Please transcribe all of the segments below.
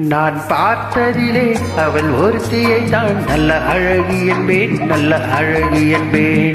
நான் பார்த்ததிலே அவள் ஒருத்தியை தான் நல்ல அழகு என்பேன் நல்ல அழகு என்பேன்.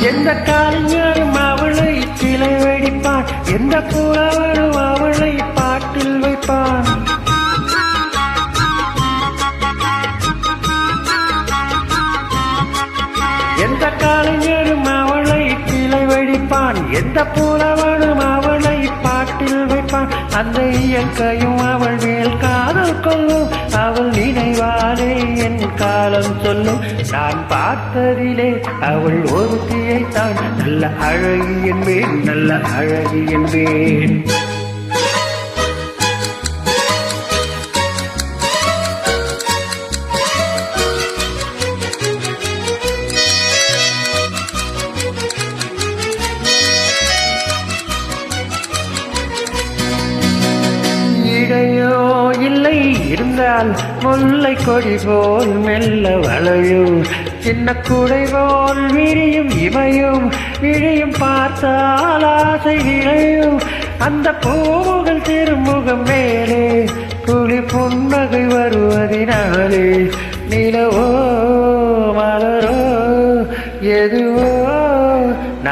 எந்த காலைஞரும் அவளை சிலை வெடிப்பான். எந்த புலவரும் அவளை பாட்டில் வைப்பான். எந்த காலைஞரும் அவளை சிலை வெடிப்பான். எந்த புலவனும் அவளை பாட்டில் வைப்பான். அந்த இயற்கையும் அவள் கொள்ளும் அவள் நினைவாலே என் காலம் சொல்லும். நான் பார்த்ததிலே அவள் ஒருத்தியை தான் நல்ல அழகி என்பேன் நல்ல அழகி என்பேன். இருந்தால் முல்லை கொடி போல் மெல்ல வளையும். சின்ன குடை போல் விரியும் இமையும் விழியும் பார்த்தால் ஆசை இழையும் அந்த பூவுகள் திருமுகம் மேலே குளி புன்னகை வருவதினாலே நிலவோ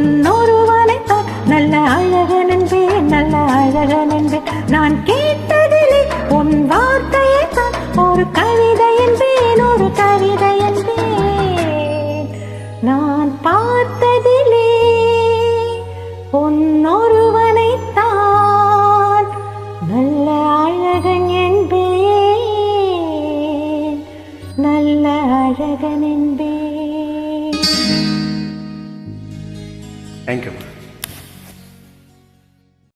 உன்னொருவனைத்தான் நல்ல அழகன் என்பேன் நல்ல அழகன் என்பேன் நான் கேட்டதிலே உன் வார்த்தையை தான் ஒரு கவிதை என்பேன் ஒரு கவிதை என்பேன். நான் பார்த்ததிலே உன்னொருவனைத்தான் நல்ல அழகன் என்பேன் நல்ல அழகன் என்பேன். Thank you.